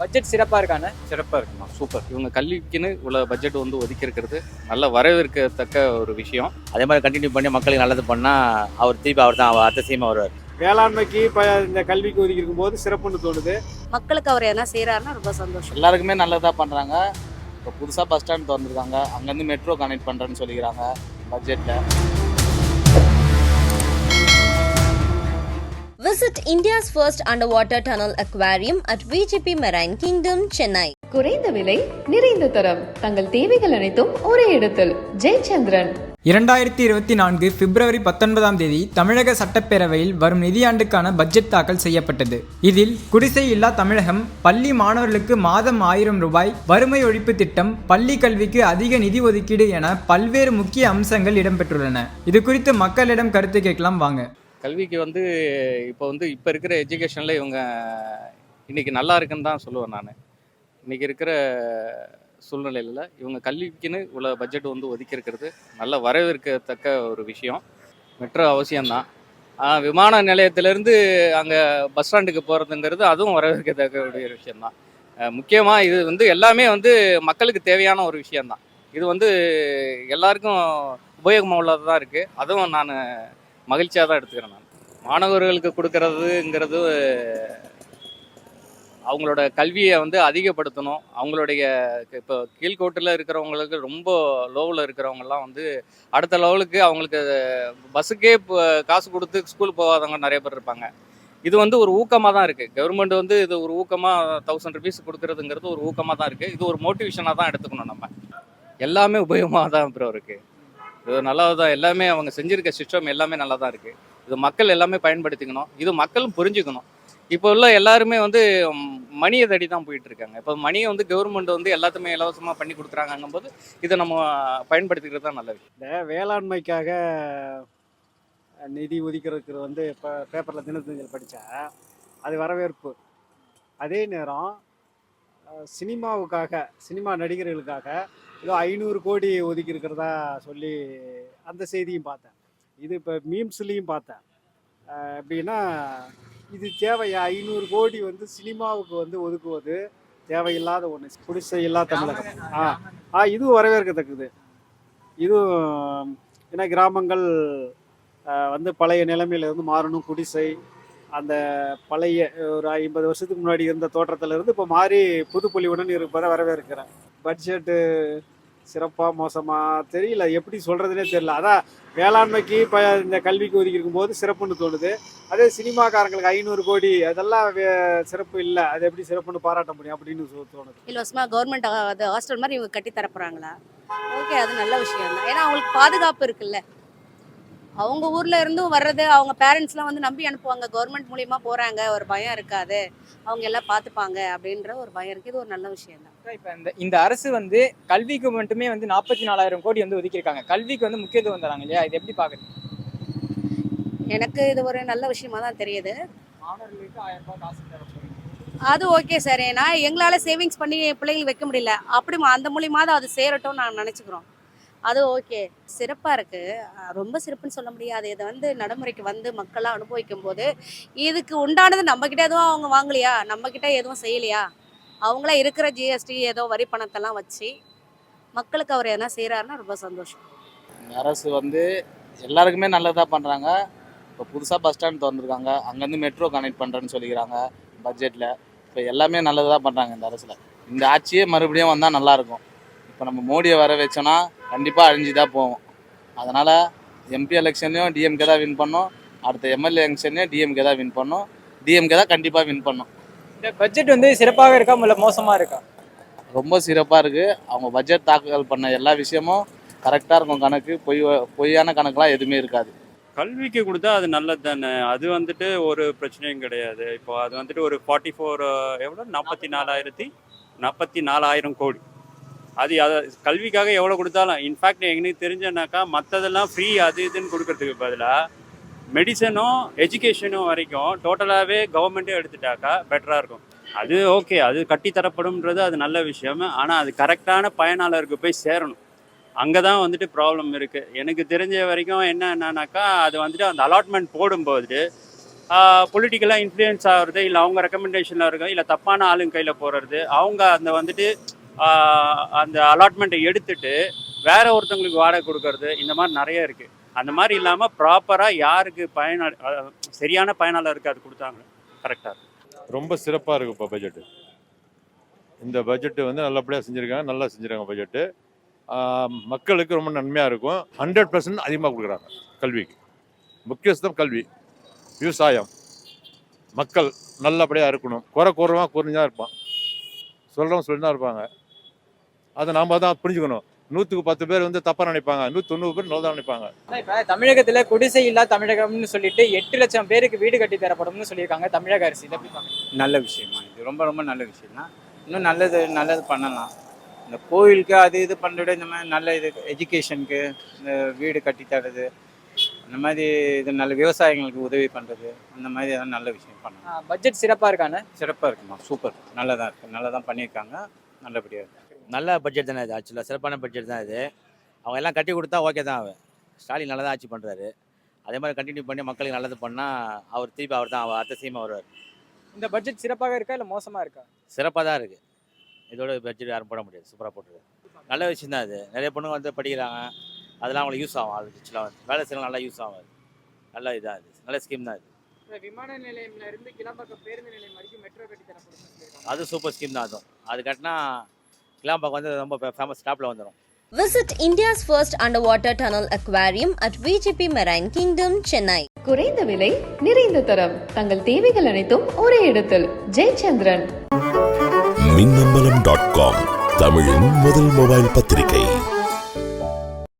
Budget சிறப்பாக இருக்கானே? சிறப்பாக இருக்குண்ணா சூப்பர். இவங்க கல்விக்குன்னு உள்ள பட்ஜெட் வந்து ஒதுக்கி இருக்கிறது நல்ல வரவேற்கத்தக்க ஒரு விஷயம். அதே மாதிரி கண்டினியூ பண்ணி மக்களுக்கு நல்லது பண்ணால் அவர் திருப்பி அவர் தான் அவர் அடுத்த சீமா வருவார். வேளாண்மைக்கு இப்போ இந்த கல்விக்கு ஒதுக்கி இருக்கும்போது சிறப்புன்னு தோணுது. மக்களுக்கு அவர் எதனா செய்கிறாருன்னா ரொம்ப சந்தோஷம். எல்லாருக்குமே நல்லதாக பண்ணுறாங்க இப்போ புதுசாக பஸ் ஸ்டாண்ட் திறந்துருக்காங்க. அங்கேருந்து மெட்ரோ கனெக்ட் பண்ணுறேன்னு சொல்லிக்கிறாங்க. பட்ஜெட்டில் Visit India's first underwater tunnel aquarium at VGP Marine Kingdom, Chennai. குறைந்த விலை நிறைந்த தரம். தங்கள் தேவைகள் அனைத்தும் ஒரே இடத்தில். ஜெயச்சந்திரன். இரண்டாயிரத்தி இருபத்தி நான்கு பிப்ரவரி பத்தொன்பதாம் தேதி தமிழக சட்டப்பேரவையில் வரும் நிதியாண்டுக்கான பட்ஜெட் தாக்கல் செய்யப்பட்டது. இதில் குடிசை இல்லா தமிழகம் பள்ளி மாணவர்களுக்கு மாதம் ஆயிரம் ரூபாய் வறுமை ஒழிப்பு திட்டம் பள்ளி கல்விக்கு அதிக நிதி ஒதுக்கீடு என பல்வேறு முக்கிய அம்சங்கள் இடம்பெற்றுள்ளன. இது குறித்து மக்களிடம் கருத்து கேட்கலாம் வாங்க. கல்விக்கு வந்து இப்போ வந்து இப்போ இருக்கிற எஜுகேஷனில் இவங்க இன்னைக்கு நல்லா இருக்குன்னு தான் சொல்லுவேன் நான். இன்னைக்கு இருக்கிற சூழ்நிலையில் இவங்க கல்விக்குன்னு இவ்வளோ பட்ஜெட் வந்து ஒதுக்கியிருக்கிறது நல்ல வரவேற்கத்தக்க ஒரு விஷயம். மெட்ரோ அவசியம்தான். விமான நிலையத்திலேருந்து அங்கே பஸ் ஸ்டாண்டுக்கு போகிறதுங்கிறது அதுவும் வரவேற்கத்தக்க ஒரு விஷயம்தான். முக்கியமாக இது வந்து எல்லாமே வந்து மக்களுக்கு தேவையான ஒரு விஷயம்தான். இது வந்து எல்லாருக்கும் உபயோகமாக உள்ளதாக இருக்குது அதுவும் நான் மகிழ்ச்சியாக தான் எடுத்துக்கிறேன் நான். மாணவர்களுக்கு கொடுக்கறதுங்கிறது அவங்களோட கல்வியை வந்து அதிகப்படுத்தணும். அவங்களுடைய இப்போ கீழ்கோட்டில் இருக்கிறவங்களுக்கு ரொம்ப லோவில் இருக்கிறவங்கலாம் வந்து அடுத்த லெவலுக்கு அவங்களுக்கு பஸ்ஸுக்கே இப்போ காசு கொடுத்து ஸ்கூல் போகாதவங்க நிறைய பேர் இருப்பாங்க. இது வந்து ஒரு ஊக்கமாக தான் இருக்குது கவர்மெண்ட் வந்து இது ஒரு ஊக்கமாக தௌசண்ட் ருபீஸ் கொடுக்குறதுங்கிறது ஒரு ஊக்கமாக தான் இருக்குது இது ஒரு மோட்டிவேஷனாக தான் எடுத்துக்கணும் நம்ம. எல்லாமே உபயோகமாக தான் ப்ரோ இருக்குது இது நல்லா தான் எல்லாமே அவங்க செஞ்சிருக்க சிஸ்டம் எல்லாமே நல்லா தான் இருக்குது இது மக்கள் எல்லாமே பயன்படுத்திக்கணும். இது மக்களும் புரிஞ்சுக்கணும். இப்போ உள்ள எல்லாருமே வந்து மணியை தடி தான் போயிட்டு இருக்காங்க. இப்போ மணியை வந்து கவர்மெண்ட் வந்து எல்லாத்துமே இலவசமாக பண்ணி கொடுக்குறாங்கங்கும் போது இதை நம்ம பயன்படுத்திக்கிறது தான் நல்லது. இந்த வேளாண்மைக்காக நிதி ஒதுக்கிறதுக்கு வந்து இப்போ பேப்பரில் தினத்தஞ்சல் படித்தா அது வரவேற்பு. அதே நேரம் சினிமாவுக்காக சினிமா நடிகர்களுக்காக ஏதோ ஐநூறு கோடி ஒதுக்கி இருக்கிறதா சொல்லி அந்த செய்தியும் பார்த்தேன். இது இப்போ மீம்ஸ்லேயும் பார்த்தேன். எப்படின்னா இது தேவையா? ஐநூறு கோடி வந்து சினிமாவுக்கு வந்து ஒதுக்குவது தேவையில்லாத ஒன்று குடிசை இல்லா தமிழகம். ஆ ஆ இதுவும் வரவேற்கத்தக்கது. இதுவும் ஏன்னா கிராமங்கள் வந்து பழைய நிலைமையில இருந்து மாறணும். குடிசை அந்த பழைய ஒரு ஐம்பது வருஷத்துக்கு முன்னாடி இருந்த தோற்றத்துல இருந்து இப்போ மாறி புது பொலிவுடன் இருப்பதை வரவேற்கிறேன். பட்ஜெட்டு சிறப்பாக மோசமாக தெரியல. எப்படி சொல்கிறதுனே தெரியல. அதான் வேளாண்மைக்கு இப்போ இந்த கல்விக்கு ஒதுக்கி இருக்கும்போது சிறப்புன்னு தோணுது. அதே சினிமாக்காரங்களுக்கு ஐநூறு கோடி அதெல்லாம் சிறப்பு இல்லை. அது எப்படி சிறப்புன்னு பாராட்ட முடியும் அப்படின்னு தோணுது. இலவசமாக கவர்மெண்ட் அது ஹாஸ்டல் மாதிரி இவங்க கட்டி தரப்புறாங்களா ஓகே அது நல்ல விஷயம் தான் ஏன்னா அவங்களுக்கு பாதுகாப்பு இருக்குல்ல. அவங்க ஊர்ல இருந்தும் வர்றது அவங்க பேரண்ட்ஸ்லாம் வந்து நம்பி அனுப்புவாங்க. கவர்மெண்ட் மூலியமா போறாங்க. ஒரு பயம் இருக்காது. அவங்க எல்லாம் பார்த்துப்பாங்க அப்படின்ற ஒரு பயம் இருக்கு. இது ஒரு நல்ல விஷயம் தான். இப்போ இந்த இந்த அரசு வந்து கல்விக்கு மட்டுமே வந்து நாற்பத்தி நாலாயிரம் கோடி வந்து ஒதுக்கியிருக்காங்க. கல்விக்கு வந்து முக்கியத்துவம் தராங்க இல்லையா? இது எப்படி பார்க்குறீங்க? எனக்கு இது ஒரு நல்ல விஷயமா தான் தெரியுது. அது ஓகே சார் ஏன்னா எங்களால் சேவிங்ஸ் பண்ணி பிள்ளைங்களுக்கு வைக்க முடியல. அப்படி அந்த மூலியமாவது அது சேரட்டும் நாங்கள் நினச்சிக்கிறோம். அது ஓகே. சிறப்பாக இருக்குது ரொம்ப சிறப்புன்னு சொல்ல முடியாது. இதை வந்து நடைமுறைக்கு வந்து மக்களாக அனுபவிக்கும் போது இதுக்கு உண்டானது நம்மக்கிட்ட எதுவும் அவங்க வாங்கலையா? நம்மக்கிட்ட எதுவும் செய்யலையா? அவங்களா இருக்கிற ஜிஎஸ்டி ஏதோ வரி பணத்தெல்லாம் வச்சு மக்களுக்கு அவர் எதனா செய்கிறாருன்னா ரொம்ப சந்தோஷம். இந்த அரசு வந்து எல்லாருக்குமே நல்லதாக பண்ணுறாங்க இப்போ புதுசாக பஸ் ஸ்டாண்ட் திறந்துருக்காங்க. அங்கேருந்து மெட்ரோ கனெக்ட் பண்ணுறேன்னு சொல்லிக்கிறாங்க பட்ஜெட்டில் இப்போ எல்லாமே நல்லதாக பண்ணுறாங்க இந்த அரசில். இந்த ஆட்சியே மறுபடியும் வந்தால் நல்லாயிருக்கும் இப்போ நம்ம மோடியை வர வச்சோன்னா கண்டிப்பாக அழிஞ்சு தான் போவோம். அதனால் எம்பி எலெக்ஷன்லையும் டிஎம்கே தான் வின் பண்ணோம். அடுத்த எம்எல்ஏ எலெக்ஷன்லையும் டிஎம்கே தான் வின் பண்ணோம். டிஎம்கே தான் கண்டிப்பாக வின் பண்ணோம். இந்த பட்ஜெட் வந்து சிறப்பாக இருக்கா இல்லை மோசமாக இருக்கா? ரொம்ப சிறப்பாக இருக்குது அவங்க பட்ஜெட் தாக்கல் பண்ண எல்லா விஷயமும் கரெக்டாக இருக்கும் கணக்கு. பொய் பொய்யான கணக்கெலாம் எதுவுமே இருக்காது. கல்விக்கு கொடுத்தா அது நல்லது தானே? அது வந்துட்டு ஒரு பிரச்சனையும் கிடையாது. இப்போ அது வந்துட்டு ஒரு ஃபார்ட்டி ஃபோர் எவ்வளோ நாற்பத்தி நாலாயிரத்தி நாற்பத்தி நாலாயிரம் கோடி. அது அதை கல்விக்காக எவ்வளோ கொடுத்தாலும் இன்ஃபேக்ட் எங்களுக்கு தெரிஞ்சனாக்கா மற்றதெல்லாம் ஃப்ரீ அது இதுன்னு கொடுக்கறதுக்கு பதிலாக மெடிசனும் எஜுகேஷனும் வரைக்கும் டோட்டலாகவே கவர்மெண்ட்டே எடுத்துட்டாக்கா பெட்டராக இருக்கும். அது ஓகே அது கட்டித்தரப்படும்ன்றது அது நல்ல விஷயம். ஆனால் அது கரெக்டான பயனாளருக்கு போய் சேரணும். அங்கே தான் வந்துட்டு ப்ராப்ளம் இருக்குது எனக்கு தெரிஞ்ச வரைக்கும் என்ன என்னன்னாக்கா அது வந்துட்டு அந்த அலாட்மெண்ட் போடும்போது பொலிட்டிக்கலாக இன்ஃப்ளூயன்ஸ் ஆகிறது இல்லை அவங்க ரெக்கமெண்டேஷனில் இருக்கும் இல்லை தப்பான ஆளுங்க கையில் போகிறது அவங்க அந்த வந்துட்டு அந்த அலாட்மெண்ட்டை எடுத்துட்டு வேற ஒருத்தவங்களுக்கு வாடகை கொடுக்கறது இந்த மாதிரி நிறைய இருக்குது அந்த மாதிரி இல்லாமல் ப்ராப்பராக யாருக்கு பயன சரியான பயனாளருக்கு அது கொடுத்தாங்க. கரெக்டாக இருக்கும் ரொம்ப சிறப்பாக இருக்கும் இப்போ பட்ஜெட்டு இந்த பட்ஜெட்டு வந்து நல்லபடியாக செஞ்சுருக்காங்க நல்லா செஞ்சுருக்காங்க பட்ஜெட்டு மக்களுக்கு ரொம்ப நன்மையாக இருக்கும். ஹண்ட்ரட் பர்சன்ட் அதிகமாக கொடுக்குறாங்க கல்விக்கு. முக்கியஸ்தம் கல்வி விவசாயம். மக்கள் நல்லபடியாக இருக்கணும். குறை கூறவன் குறைஞ்சா இருப்பான். சொல்கிறவங்க சொல்லி தான் இருப்பாங்க. அதை நாம் தான் புரிஞ்சுக்கணும். நூற்றுக்கு பத்து பேர் வந்து தப்பாக நினைப்பாங்க. நூற்றி தொண்ணூறு பேர் நல்லதாக நினைப்பாங்க. இப்ப தமிழகத்துல குடிசை இல்லா தமிழகம்னு சொல்லிட்டு எட்டு லட்சம் பேருக்கு வீடு கட்டி தரப்படும்னு சொல்லியிருக்காங்க தமிழக அரசு. இதை? நல்ல விஷயமா. இது ரொம்ப ரொம்ப நல்ல விஷயம் தான் இன்னும் நல்லது நல்லது பண்ணலாம். இந்த கோவிலுக்கு அது இது பண்ணுறத இந்த மாதிரி நல்ல இது எஜுகேஷனுக்கு இந்த வீடு கட்டி தர்றது அந்த மாதிரி இது நல்ல விவசாயிகளுக்கு உதவி பண்ணுறது அந்த மாதிரி எதாவது நல்ல விஷயம் பண்ணலாம். பட்ஜெட் சிறப்பா இருக்கானே? சிறப்பாக இருக்குமா? சூப்பர் நல்லா தான் இருக்குது நல்லா தான் பண்ணியிருக்காங்க. நல்லபடியாக இருக்கு. நல்ல பட்ஜெட் தானே இது. ஆக்சுவலாக சிறப்பான பட்ஜெட் தான் இது. அவங்க எல்லாம் கட்டி கொடுத்தா ஓகே தான் அவன். ஸ்டாலின் நல்லா தான் ஆட்சி பண்ணுறாரு அதே மாதிரி கண்டினியூ பண்ணி மக்களுக்கு நல்லது பண்ணால் அவர் திருப்பி அவர் தான் அவர் அடுத்த சீமா வருவார். இந்த பட்ஜெட் சிறப்பாக இருக்கா இல்ல மோசமா இருக்கா? சிறப்பாக தான் இருக்குது இதோட பட்ஜெட் யாரும் போட முடியாது. சூப்பராக போட்டுருக்கு நல்ல விஷயம் தான் இது. நிறைய பொண்ணுங்க வந்து படிக்கிறாங்க. அதெல்லாம் அவங்களுக்கு யூஸ் ஆகும். அது ஆக்சுவலாக வந்து வேலை செய்யலாம் நல்லா யூஸ் ஆகும் அது. நல்ல இதாக இது. நல்ல ஸ்கீம் தான் இது. விமான நிலையம்ல இருந்து கிளம்பாக்கம் பேருந்து நிலையம் வரைக்கும் மெட்ரோ கட்டி தரப்படும் அது சூப்பர் ஸ்கீம் தான் அதுவும். அது கட்டினா கிளாம்பாக்கம் வந்து ரொம்ப ஃபேமஸ் ஸ்டாப்பில் வந்துடும் Visit India's first underwater tunnel aquarium at VGP Marine Kingdom, Chennai. குறைந்த விலை நிறைந்த தரம். தங்கள் தேவைகள் அனைத்தும் ஒரே இடத்தில். ஜெயச்சந்திரன். மின்னம்பலம் டாட் காம் தமிழின் முதல் மொபைல் பத்திரிகை.